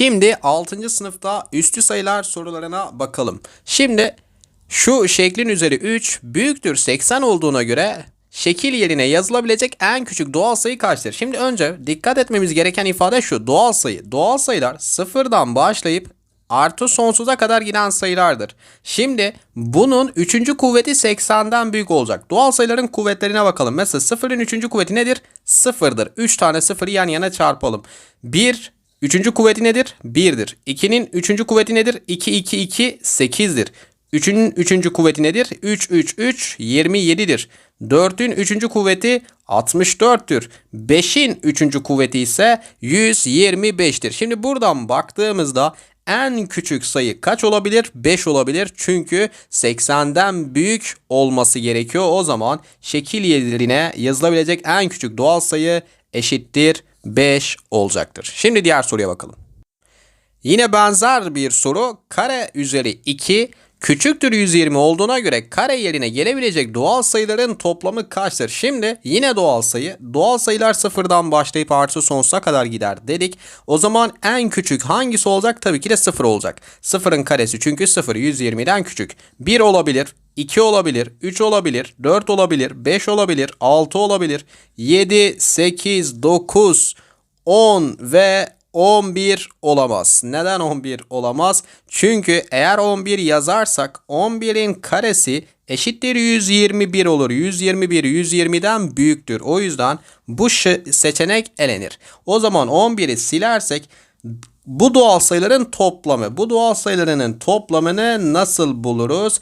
Şimdi 6. sınıfta üstü sayılar sorularına bakalım. Şimdi şu şeklin üzeri 3 büyüktür 80 olduğuna göre şekil yerine yazılabilecek en küçük doğal sayı kaçtır? Şimdi önce dikkat etmemiz gereken ifade şu. Doğal sayı. Doğal sayılar sıfırdan başlayıp artı sonsuza kadar giden sayılardır. Şimdi bunun 3. kuvveti 80'den büyük olacak. Doğal sayıların kuvvetlerine bakalım. Mesela sıfırın 3. kuvveti nedir? Sıfırdır. 3 tane sıfırı yan yana çarpalım. 1 Üçüncü kuvveti nedir? 1'dir. 2'nin üçüncü kuvveti nedir? 2, 2, 2, 8'dir. 3'ün üçüncü kuvveti nedir? 3, 3, 3, 27'dir. 4'ün üçüncü kuvveti 64'tür. 5'in üçüncü kuvveti ise 125'tir. Şimdi buradan baktığımızda en küçük sayı kaç olabilir? 5 olabilir. Çünkü 80'den büyük olması gerekiyor. O zaman şekil yerine yazılabilecek en küçük doğal sayı eşittir 5 olacaktır. Şimdi diğer soruya bakalım. Yine benzer bir soru. Kare üzeri 2 küçüktür 120 olduğuna göre kare yerine gelebilecek doğal sayıların toplamı kaçtır? Şimdi yine doğal sayı. Doğal sayılar sıfırdan başlayıp artı sonsuza kadar gider dedik. O zaman en küçük hangisi olacak? Tabii ki de sıfır olacak. Sıfırın karesi çünkü sıfır 120'den küçük. 1 olabilir, 2 olabilir, 3 olabilir, 4 olabilir, 5 olabilir, 6 olabilir, 7, 8, 9, 10 ve 11 olamaz. Neden 11 olamaz? Çünkü eğer 11 yazarsak 11'in karesi eşittir 121 olur. 121 120'den büyüktür. O yüzden bu seçenek elenir. O zaman 11'i silersek bu doğal sayıların toplamı. Bu doğal sayılarının toplamını nasıl buluruz?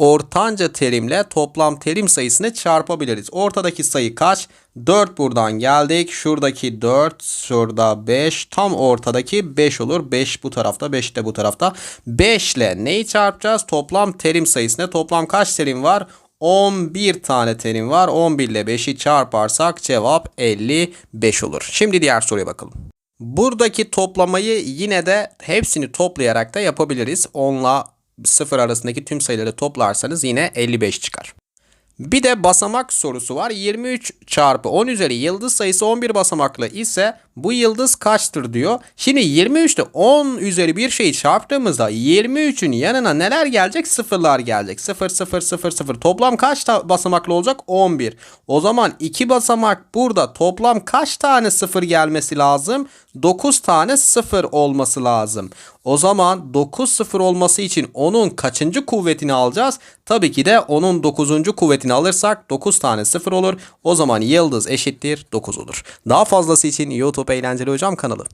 Ortanca terimle toplam terim sayısını çarpabiliriz. Ortadaki sayı kaç? 4 buradan geldik. Şuradaki 4, şurada 5. Tam ortadaki 5 olur. 5 bu tarafta, 5 de bu tarafta. 5 ile neyi çarpacağız? Toplam terim sayısına. Toplam kaç terim var? 11 tane terim var. 11 ile 5'i çarparsak cevap 55 olur. Şimdi diğer soruya bakalım. Buradaki toplamayı yine de hepsini toplayarak da yapabiliriz. 10 ile 0 arasındaki tüm sayıları toplarsanız yine 55 çıkar. Bir de basamak sorusu var. 23 çarpı 10 üzeri yıldız sayısı 11 basamaklı ise bu yıldız kaçtır diyor. Şimdi 23'te 10 üzeri bir şeyi çarptığımızda 23'ün yanına neler gelecek? Sıfırlar gelecek. 0 0 0 0. Toplam kaç basamaklı olacak? 11. O zaman 2 basamak burada toplam kaç tane sıfır gelmesi lazım? 9 tane sıfır olması lazım. O zaman 9 sıfır olması için onun kaçıncı kuvvetini alacağız? Tabii ki de onun 9. kuvvetini alırsak 9 tane sıfır olur. O zaman yıldız eşittir 9 olur. Daha fazlası için YouTube Eğlenceli Hocam kanalı.